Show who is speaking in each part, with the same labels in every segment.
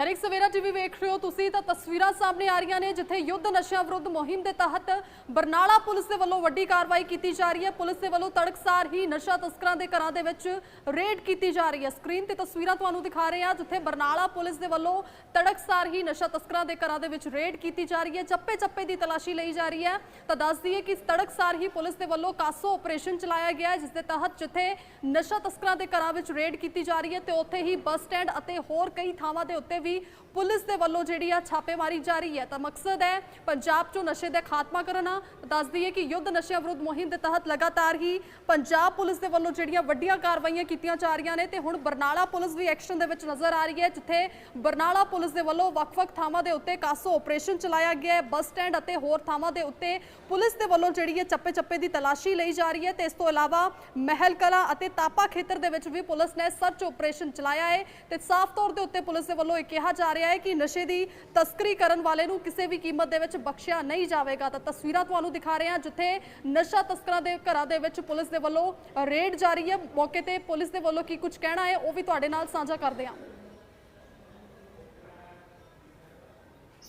Speaker 1: ਹਰਿਕ ਸਵੇਰਾ TV ਵੇਖ ਰਹੇ ਹੋ ਤੁਸੀਂ, ਤਾਂ ਤਸਵੀਰਾਂ ਸਾਹਮਣੇ ਆ ਰਹੀਆਂ ਨੇ ਜਿੱਥੇ ਯੁੱਧ ਨਸ਼ਿਆਂ ਵਿਰੁੱਧ ਮੁਹਿੰਮ ਦੇ ਤਹਿਤ ਬਰਨਾਲਾ ਪੁਲਿਸ ਦੇ ਵੱਲੋਂ ਵੱਡੀ ਕਾਰਵਾਈ ਕੀਤੀ ਜਾ ਰਹੀ ਹੈ। ਪੁਲਿਸ ਦੇ ਵੱਲੋਂ ਤੜਕਸਾਰ ਹੀ ਨਸ਼ਾ ਤਸਕਰਾਂ ਦੇ ਘਰਾਂ ਦੇ ਵਿੱਚ ਰੇਡ ਕੀਤੀ ਜਾ ਰਹੀ ਹੈ। ਸਕਰੀਨ ਤੇ ਤਸਵੀਰਾਂ ਤੁਹਾਨੂੰ ਦਿਖਾ ਰਹੇ ਹਾਂ, ਜਿੱਥੇ ਬਰਨਾਲਾ ਪੁਲਿਸ ਦੇ ਵੱਲੋਂ ਤੜਕਸਾਰ ਹੀ ਨਸ਼ਾ ਤਸਕਰਾਂ ਦੇ ਘਰਾਂ ਦੇ ਵਿੱਚ ਰੇਡ ਕੀਤੀ ਜਾ ਰਹੀ ਹੈ। ਚੱਪੇ ਚੱਪੇ ਦੀ ਤਲਾਸ਼ੀ ਲਈ ਜਾ ਰਹੀ ਹੈ। ਤਾਂ ਦੱਸ ਦਈਏ ਕਿ ਤੜਕਸਾਰ ਹੀ ਪੁਲਿਸ ਦੇ ਵੱਲੋਂ ਕਾਸੋ ਆਪਰੇਸ਼ਨ ਚਲਾਇਆ ਗਿਆ ਜਿਸ ਦੇ ਤਹਿਤ ਜਿੱਥੇ ਨਸ਼ਾ ਤਸਕਰਾਂ ਦੇ ਘਰਾਂ ਵਿੱਚ ਰੇਡ ਕੀਤੀ ਜਾ ਰਹੀ ਹੈ ਤੇ ਉੱਥੇ ਹੀ ਬੱਸ ਸਟੈਂਡ ਅਤੇ ਹੋਰ ਕਈ ਥਾਵਾਂ ਦੇ ਉੱਤੇ ਵੀ ਪੁਲਿਸ ਦੇ ਵੱਲੋਂ ਜਿਹੜੀ ਆ ਛਾਪੇਮਾਰੀ ਜਾਰੀ ਹੈ। ਤਾਂ ਮਕਸਦ ਹੈ ਪੰਜਾਬ 'ਚੋਂ ਨਸ਼ੇ ਦਾ ਖਾਤਮਾ ਕਰਨਾ ਦੱਸ ਦਈਏ ਕਿ ਯੁੱਧ ਨਸ਼ਿਆਂ ਵਿਰੁੱਧ ਮੁਹਿੰਮ ਦੇ ਤਹਿਤ ਲਗਾਤਾਰ ਹੀ ਪੰਜਾਬ ਪੁਲਿਸ ਦੇ ਵੱਲੋਂ ਜਿਹੜੀਆਂ ਵੱਡੀਆਂ ਕਾਰਵਾਈਆਂ ਕੀਤੀਆਂ ਜਾ ਰਹੀਆਂ ਨੇ ਤੇ ਹੁਣ ਬਰਨਾਲਾ ਪੁਲਿਸ ਵੀ ਐਕਸ਼ਨ ਦੇ ਵਿੱਚ ਨਜ਼ਰ ਆ ਰਹੀ ਹੈ, ਜਿੱਥੇ ਬਰਨਾਲਾ ਪੁਲਿਸ ਦੇ ਵੱਲੋਂ ਵੱਖ-ਵੱਖ ਥਾਵਾਂ ਦੇ ਉੱਤੇ ਕਾਸੋ ਆਪਰੇਸ਼ਨ ਚਲਾਇਆ ਗਿਆ ਹੈ, ਬੱਸ ਸਟੈਂਡ ਅਤੇ ਹੋਰ ਥਾਵਾਂ ਦੇ ਉੱਤੇ ਪੁਲਿਸ ਦੇ ਵੱਲੋਂ ਜਿਹੜੀ ਹੈ ਚੱਪੇ-ਚੱਪੇ ਦੀ ਤਲਾਸ਼ੀ ਲਈ ਜਾ ਰਹੀ ਹੈ ਤੇ ਇਸ ਤੋਂ ਇਲਾਵਾ ਮਹਿਲ ਕਲਾ ਅਤੇ ਤਾਪਾ ਖੇਤਰ ਦੇ ਵਿੱਚ ਵੀ ਪੁਲਿਸ ਨੇ ਸਰਚ ਆਪਰੇਸ਼ਨ ਚਲਾਇਆ ਹੈ ਤੇ ਸਾਫ਼ ਤੌਰ ਦੇ ਉੱਤੇ ਪੁਲਿਸ ਦੇ ਵੱਲੋਂ ਇੱਕ ਕਿਹਾ ਜਾ ਰਿਹਾ ਹੈ ਕਿ ਨਸ਼ੇ ਦੀ ਤਸਕਰੀ ਕਰਨ ਵਾਲੇ ਨੂੰ ਕਿਸੇ ਵੀ ਕੀਮਤ ਦੇ ਵਿੱਚ ਬਖਸ਼ਿਆ ਨਹੀਂ ਜਾਵੇਗਾ। ਤਾਂ ਤਸਵੀਰਾਂ ਤੁਹਾਨੂੰ ਦਿਖਾ ਰਹੇ ਹਾਂ, ਜਿੱਥੇ ਨਸ਼ਾ ਤਸਕਰਾਂ ਦੇ ਘਰਾਂ ਦੇ ਵਿੱਚ ਪੁਲਿਸ ਦੇ ਵੱਲੋਂ ਰੇਡ ਜਾਰੀ ਹੈ। ਮੌਕੇ ਤੇ ਪੁਲਿਸ ਦੇ ਵੱਲੋਂ ਕੀ ਕੁਝ ਕਹਿਣਾ ਹੈ, ਉਹ ਵੀ ਤੁਹਾਡੇ ਨਾਲ ਸਾਂਝਾ ਕਰਦੇ ਹਾਂ।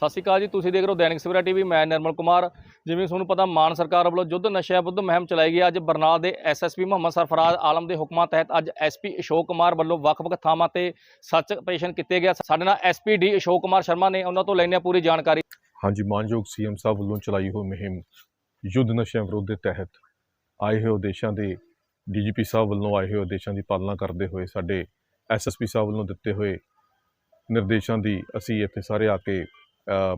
Speaker 2: ਸਤਿ ਸ਼੍ਰੀ ਅਕਾਲ ਜੀ, ਤੁਸੀਂ ਦੇਖ ਰਹੇ ਹੋ ਦੈਨਿਕ ਸਵੇਰਾ ਟੀਵੀ, ਮੈਂ ਨਿਰਮਲ ਕੁਮਾਰ। ਜਿਵੇਂ ਤੁਹਾਨੂੰ ਪਤਾ, ਮਾਨ ਸਰਕਾਰ ਵੱਲੋਂ ਯੁੱਧ ਨਸ਼ਿਆਂ ਵਿਰੁੱਧ ਮੁਹਿੰਮ ਚਲਾਈ ਗਈ ਅੱਜ ਬਰਨਾਲਾ ਦੇ ਐਸਐਸਪੀ ਮੁਹੰਮਦ ਸਰਫਰਾਜ਼ ਆਲਮ ਦੇ ਹੁਕਮਾਂ ਤਹਿਤ ਅੱਜ ਐਸਪੀ ਅਸ਼ੋਕ ਕੁਮਾਰ ਵੱਲੋਂ ਵੱਖ-ਵੱਖ ਥਾਵਾਂ ਤੇ ਸੱਚ ਆਪਰੇਸ਼ਨ ਕੀਤੇ ਗਿਆ ਸਾਡੇ ਨਾਲ ਐਸਪੀ ਡੀ ਅਸ਼ੋਕ ਕੁਮਾਰ ਸ਼ਰਮਾ ਨੇ ਉਹਨਾਂ ਤੋਂ ਲੈਣੇ ਪੂਰੀ ਜਾਣਕਾਰੀ।
Speaker 3: ਹਾਂਜੀ, ਮਾਨਯੋਗ ਸੀਐਮ ਸਾਹਿਬ ਵੱਲੋਂ ਚਲਾਈ ਹੋਈ ਮੁਹਿੰਮ ਯੁੱਧ ਨਸ਼ਿਆਂ ਵਿਰੁੱਧ ਦੇ ਤਹਿਤ ਆਏ ਹੋਏ ਉਦੇਸ਼ਾਂ ਦੇ ਡੀਜੀਪੀ ਸਾਹਿਬ ਵੱਲੋਂ ਆਏ ਹੋਏ ਉਦੇਸ਼ਾਂ ਦੀ ਪਾਲਣਾ ਕਰਦੇ ਹੋਏ ਸਾਡੇ ਐਸਐਸਪੀ ਸਾਹਿਬ ਵੱਲੋਂ ਦਿੱਤੇ ਹੋਏ ਨਿਰਦੇਸ਼ਾਂ ਦੀ ਅਸੀਂ ਇੱਥੇ ਸਾਰੇ ਆ ਕੇ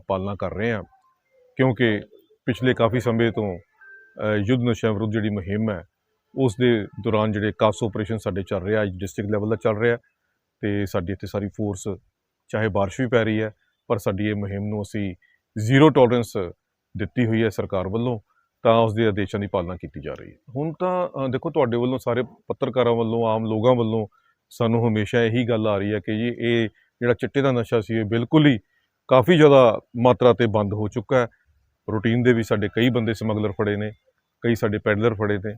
Speaker 3: ਪਾਲਣਾ ਕਰ ਰਹੇ ਹਾਂ। ਕਿਉਂਕਿ ਪਿਛਲੇ ਕਾਫੀ ਸਮੇਂ ਤੋਂ ਯੁੱਧ ਨਸ਼ਿਆਂ ਵਿਰੁੱਧ ਜਿਹੜੀ ਮੁਹਿੰਮ ਹੈ, ਉਸ ਦੇ ਦੌਰਾਨ ਜਿਹੜੇ ਕਾਸ ਆਪਰੇਸ਼ਨ ਸਾਡੇ ਚੱਲ ਰਿਹਾ, ਅੱਜ ਡਿਸਟ੍ਰਿਕਟ ਲੈਵਲ ਦਾ ਚੱਲ ਰਿਹਾ। ਤੇ ਸਾਡੀ ਇੱਥੇ ਸਾਰੀ ਫੋਰਸ ਚਾਹੇ ਬਾਰਿਸ਼ ਵੀ ਪੈ ਰਹੀ ਹੈ, ਪਰ ਸਾਡੀ ਇਹ ਮੁਹਿੰਮ ਨੂੰ ਅਸੀਂ ਜ਼ੀਰੋ ਟੋਲਰੈਂਸ ਦਿੱਤੀ ਹੋਈ ਹੈ ਸਰਕਾਰ ਵੱਲੋਂ, ਤਾਂ ਉਸ ਦੇ ਆਦੇਸ਼ਾਂ ਦੀ ਪਾਲਣਾ ਕੀਤੀ ਜਾ ਰਹੀ ਹੈ। ਹੁਣ ਤਾਂ ਦੇਖੋ ਤੁਹਾਡੇ ਵੱਲੋਂ ਸਾਰੇ ਪੱਤਰਕਾਰਾਂ ਵੱਲੋਂ, ਆਮ ਲੋਕਾਂ ਵੱਲੋਂ ਸਾਨੂੰ ਹਮੇਸ਼ਾ ਇਹੀ ਗੱਲ ਆ ਰਹੀ ਹੈ ਕਿ ਜੀ, ਇਹ ਜਿਹੜਾ ਚਿੱਟੇ ਦਾ ਨਸ਼ਾ ਸੀ, ਇਹ ਬਿਲਕੁਲ ਹੀ ਕਾਫੀ ਜ਼ਿਆਦਾ ਮਾਤਰਾ ਤੇ ਬੰਦ ਹੋ ਚੁੱਕਾ ਹੈ। ਰੂਟੀਨ ਦੇ ਵੀ ਸਾਡੇ ਕਈ ਬੰਦੇ ਸਮਗਲਰ ਫੜੇ ਨੇ ਕਈ ਸਾਡੇ ਪੈਡਲਰ ਫੜੇ ਨੇ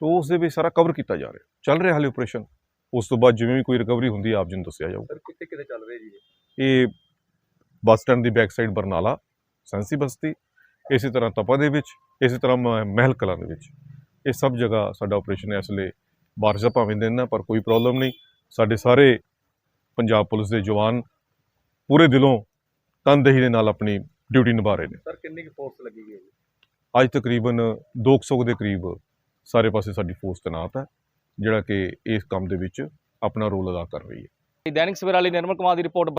Speaker 3: ਤੋਂ ਉਸ ਦੇ ਵੀ ਸਾਰਾ ਕਵਰ ਕੀਤਾ ਜਾ ਰਿਹਾ। ਚੱਲ ਰਿਹਾ ਹਾਲੇ ਆਪਰੇਸ਼ਨ ਉਸ ਤੋਂ ਬਾਅਦ ਜਿਵੇਂ ਵੀ ਕੋਈ ਰਿਕਵਰੀ ਹੁੰਦੀ ਹੈ ਆਪ ਜੀ ਨੂੰ ਦੱਸਿਆ ਜਾਊਗਾ।
Speaker 2: ਸਰ ਕਿੱਥੇ ਕਿੱਥੇ ਚੱਲ ਰਹੇ ਜੀ
Speaker 3: ਇਹ? ਬੱਸ ਸਟੈਂਡ ਦੀ ਬੈਕ ਸਾਈਡ ਬਰਨਾਲਾ ਸੈਂਸੀ ਬਸਤੀ ਇਸੇ ਤਰ੍ਹਾਂ ਤਪਾ ਦੇ ਵਿੱਚ ਇਸੇ ਤਰ੍ਹਾਂ ਮਹਿਲ ਕਲਾਂ ਦੇ ਵਿੱਚ। ਇਹ ਸਭ ਜਗ੍ਹਾ ਸਾਡਾ ਆਪਰੇਸ਼ਨ ਇਸ ਵੇਲੇ ਬਾਰਿਸ਼ ਭਾਵੇਂ ਦਿਨ ਹੈ ਪਰ ਕੋਈ ਪ੍ਰੋਬਲਮ ਨਹੀਂ। ਸਾਡੇ ਸਾਰੇ ਪੰਜਾਬ ਪੁਲਿਸ ਦੇ ਜਵਾਨ ਪੂਰੇ ਦਿਲੋਂ ਤਨਦੇਹੀ ਦੇ ਨਾਲ ਆਪਣੀ ਡਿਊਟੀ ਨਿਭਾ ਰਹੇ ਨੇ।
Speaker 2: ਸਰ ਕਿੰਨੀ ਕੁ ਫੋਰਸ ਲੱਗੀ ਗਈ ਹੈ ਜੀ?
Speaker 3: ਅੱਜ ਤਕਰੀਬਨ 200 ਦੇ ਕਰੀਬ ਸਾਰੇ ਪਾਸੇ ਸਾਡੀ ਫੋਰਸ ਤੈਨਾਤ ਹੈ ਜਿਹੜਾ ਕਿ ਇਸ ਕੰਮ ਦੇ ਵਿੱਚ ਆਪਣਾ ਰੋਲ ਅਦਾ ਕਰ ਰਹੀ ਹੈ।
Speaker 2: ਦੈਨਿਕ ਸਵੇਰਾ ਲਈ ਨਿਰਮਲ ਕੁਮਾਰ ਦੀ ਰਿਪੋਰਟ